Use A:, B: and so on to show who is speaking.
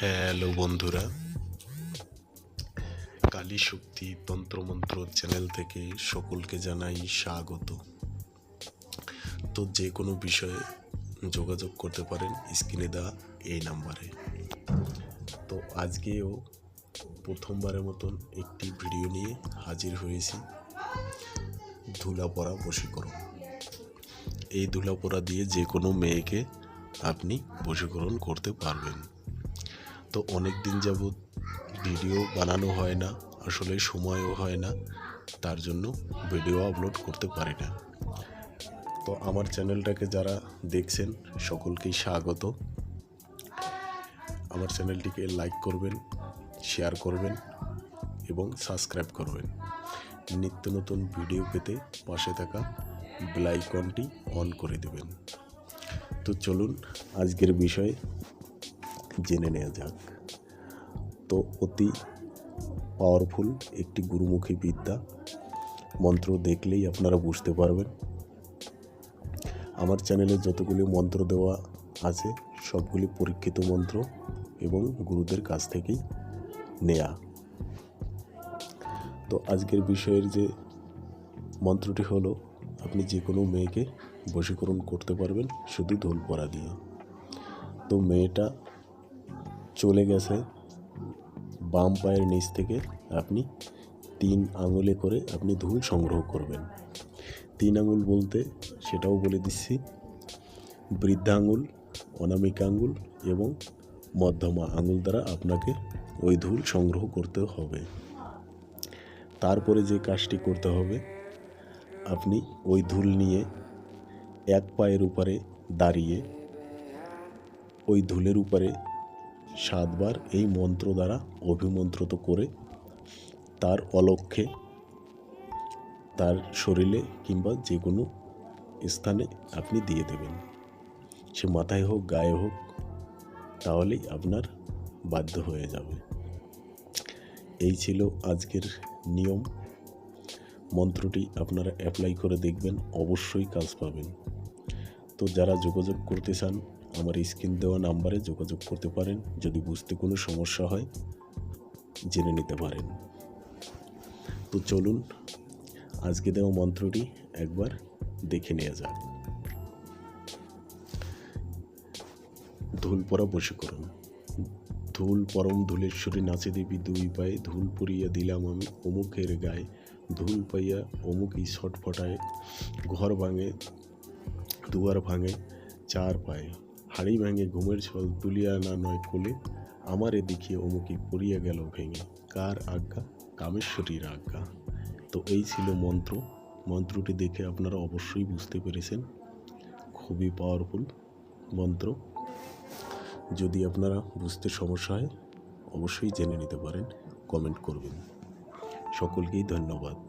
A: Hello বন্ধুরা। কালী শক্তি তন্ত্রমন্ত্র channel থেকে সকলকে জানাই স্বাগত। তো যে কোনো বিষয়ে যোগাযোগ করতে পারেন, স্ক্রিনে দেওয়া এই নাম্বারে। তো আজকেও প্রথমবারের মতন একটি ভিডিও নিয়ে হাজির হয়েছি। ধুলা পড়া বশীকরণ। এই ধুলা পড়া দিয়ে যে কোনো মেয়েকে আপনি বশীকরণ করতে পারবেন। অনেক দিন যাবৎ ভিডিও বানানো হয় না, আসলে সময়ও হয় না, তার জন্য ভিডিও আপলোড করতে পারি না। তো আমার চ্যানেলটাকে যারা দেখছেন, সকলকেই স্বাগত। আমার চ্যানেলটিকে লাইক করবেন শেয়ার করবেন এবং সাবস্ক্রাইব করবেন। নিত্য নতুন ভিডিও পেতে পাশে থাকা বেলাইকনটি অন করে দেবেন। তো চলুন, আজকের বিষয়ে জেনে নেওয়া যাক। তো অতি পাওয়ারফুল একটি গুরুমুখী বিদ্যা। মন্ত্র দেখলেই আপনারা বুঝতে পারবেন। আমার চ্যানেলে যতগুলি মন্ত্র দেওয়া আছে, সবগুলি পরীক্ষিত মন্ত্র এবং গুরুদের কাছ থেকেই নেয়া। তো আজকের বিষয়ের যে মন্ত্রটি হলো, আপনি যে কোনো মেয়েকে বশীকরণ করতে পারবেন শুধু ধোল পরা দিয়ে। তো মেয়েটা চলে গেছে বাম পায়ের নিচ থেকে আপনি তিন আঙুলে করে আপনি ধুল সংগ্রহ করবেন। তিন আঙুল বলতে সেটাও বলে দিচ্ছি বৃদ্ধা আঙুল অনামিকা আঙুল এবং মধ্যমা আঙুল দ্বারা আপনাকে ওই ধুল সংগ্রহ করতে হবে। তারপরে যে কাজটি করতে হবে, আপনি ওই ধুল নিয়ে এক পায়ের উপরে দাঁড়িয়ে ওই ধুলের উপরে সাতবার এই মন্ত্র দ্বারা অভিমন্ত্রিত করে তার অলক্ষ্যে তার শরীরে কিংবা যে কোনো স্থানে আপনি দিয়ে দেবেন। সে মাথায় হোক, গায়ে হোক, তাহলেই আপনার বাধ্য হয়ে যাবে। এই ছিল আজকের নিয়ম। মন্ত্রটি আপনারা অ্যাপ্লাই করে দেখবেন, অবশ্যই কাজ পাবেন। তো যারা যোগাযোগ করতে চান আমার স্ক্রিন দেওয়া নাম্বারে যোগাযোগ করতে পারেন, যদি বুঝতে কোনো সমস্যা হয়, জেনে নিতে পারেন। তো চলুন, আজকে দেওয়া মন্ত্রটি একবার দেখে নেওয়া যাক। ধুল পরা বশীকরণ ধুল পরম ধুলেশ্বরী নাচে দেবী দুই পায়ে ধুল পুরিয়া দিলাম আমি অমুকের গায়ে। ধুল পাইয়া অমুকই ছটফটায় ঘর ভাঙে, দুয়ার ভাঙে চার পায়ে। হাড়ি ভাঙে ঘুমের ছল তুলিয়া না নয় কোলে, আমারে দেখিয়ে অমুকি পড়িয়া গেল ভেঙে। কার আজ্ঞা? কামেশ্বরীর আজ্ঞা। তো এই ছিল মন্ত্র। মন্ত্রটি দেখে আপনারা অবশ্যই বুঝতে পেরেছেন। খুবই পাওয়ারফুল মন্ত্র। যদি আপনারা বুঝতে সমস্যা হয়, অবশ্যই জেনে নিতে পারেন কমেন্ট করবেন। সকলকেই ধন্যবাদ।